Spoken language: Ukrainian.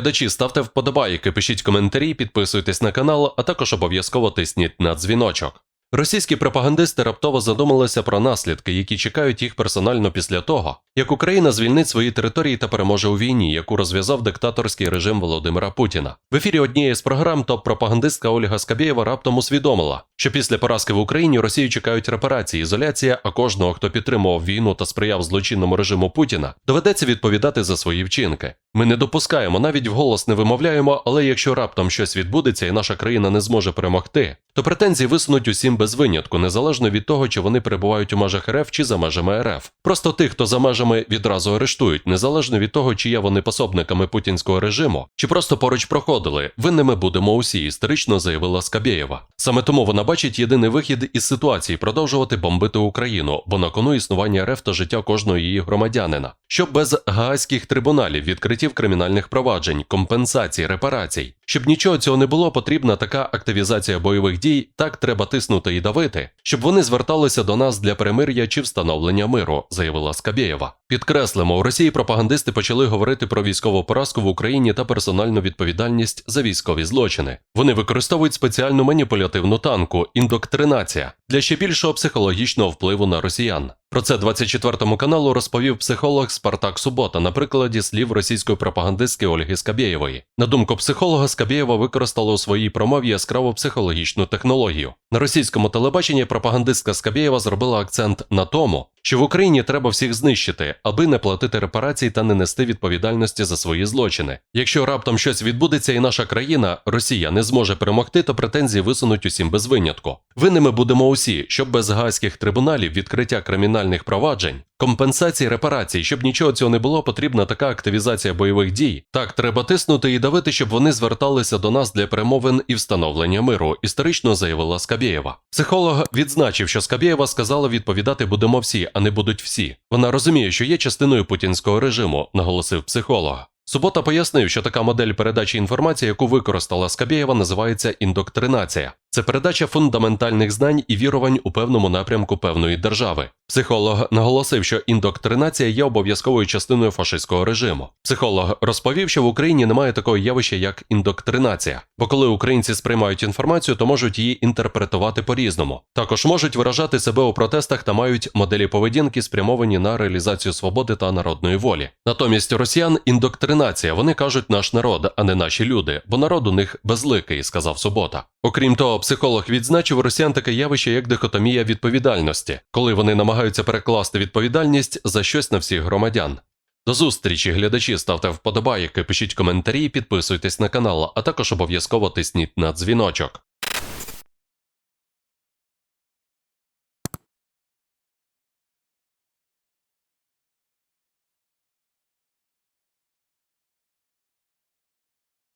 Глядачі, ставте вподобайки, пишіть коментарі, підписуйтесь на канал, а також обов'язково тисніть на дзвіночок. Російські пропагандисти раптово задумалися про наслідки, які чекають їх персонально після того, як Україна звільнить свої території та переможе у війні, яку розв'язав диктаторський режим Володимира Путіна. В ефірі однієї з програм топ-пропагандистка Ольга Скабєєва раптом усвідомила, що після поразки в Україні Росію чекають репарації, ізоляція, а кожного, хто підтримував війну та сприяв злочинному режиму Путіна, доведеться відповідати за свої вчинки. Ми не допускаємо, навіть вголос не вимовляємо, але якщо раптом щось відбудеться і наша країна не зможе перемогти, то претензії висунуть усім без винятку, незалежно від того, чи вони перебувають у межах РФ чи за межами РФ. Просто тих, хто за межами відразу арештують, незалежно від того, чи є вони пособниками путінського режиму, чи просто поруч проходили. Винними будемо усі, історично заявила Скабєєва. Саме тому вона бачить єдиний вихід із ситуації продовжувати бомбити Україну, бо на кону існування РФ та життя кожного її громадянина. Щоб без гаазьких трибуналів, відкриттів кримінальних проваджень, компенсацій, репарацій, щоб нічого цього не було, потрібна така активізація бойових дій. Так треба тиснути і давити, щоб вони зверталися до нас для перемир'я чи встановлення миру, заявила Скабєєва. Підкреслимо, у Росії пропагандисти почали говорити про військову поразку в Україні та персональну відповідальність за військові злочини. Вони використовують спеціальну маніпулятивну танку індоктринація для ще більшого психологічного впливу на росіян. Про це 24 каналу розповів психолог Спартак Субота на прикладі слів російської пропагандистки Ольги Скабєєвої. На думку психолога, Скабєєва використала у своїй промові яскраву психологічну технологію. На російському телебаченні пропагандистка Скабєєва зробила акцент на тому, що в Україні треба всіх знищити, аби не платити репарацій та не нести відповідальності за свої злочини. Якщо раптом щось відбудеться і наша країна, Росія, не зможе перемогти, то претензії висунуть усім без винятку. Винними будемо усі, щоб без гайських трибуналів відкриття кримінальних проваджень, компенсації репарацій, щоб нічого цього не було, потрібна така активізація бойових дій. Так треба тиснути і давити, щоб вони зверталися до нас для перемовин і встановлення миру, історично заявила Скабєєва. Психолог відзначив, що Скабєєва сказала відповідати будемо всі, а не будуть всі. Вона розуміє, що є частиною путінського режиму, наголосив психолог. Субота пояснив, що така модель передачі інформації, яку використала Скабєєва, називається індоктринація. Це передача фундаментальних знань і вірувань у певному напрямку певної держави. Психолог наголосив, що індоктринація є обов'язковою частиною фашистського режиму. Психолог розповів, що в Україні немає такого явища, як індоктринація, бо коли українці сприймають інформацію, то можуть її інтерпретувати по-різному. Також можуть виражати себе у протестах та мають моделі поведінки, спрямовані на реалізацію свободи та народної волі. Натомість росіян індоктринація. Вони кажуть наш народ, а не наші люди, бо народ у них безликий, сказав Субота. Окрім того, психолог відзначив росіян таке явище, як дихотомія відповідальності, коли вони намагаються перекласти відповідальність за щось на всіх громадян. До зустрічі, глядачі, ставте вподобайки, пишіть коментарі, підписуйтесь на канал, а також обов'язково тисніть на дзвіночок.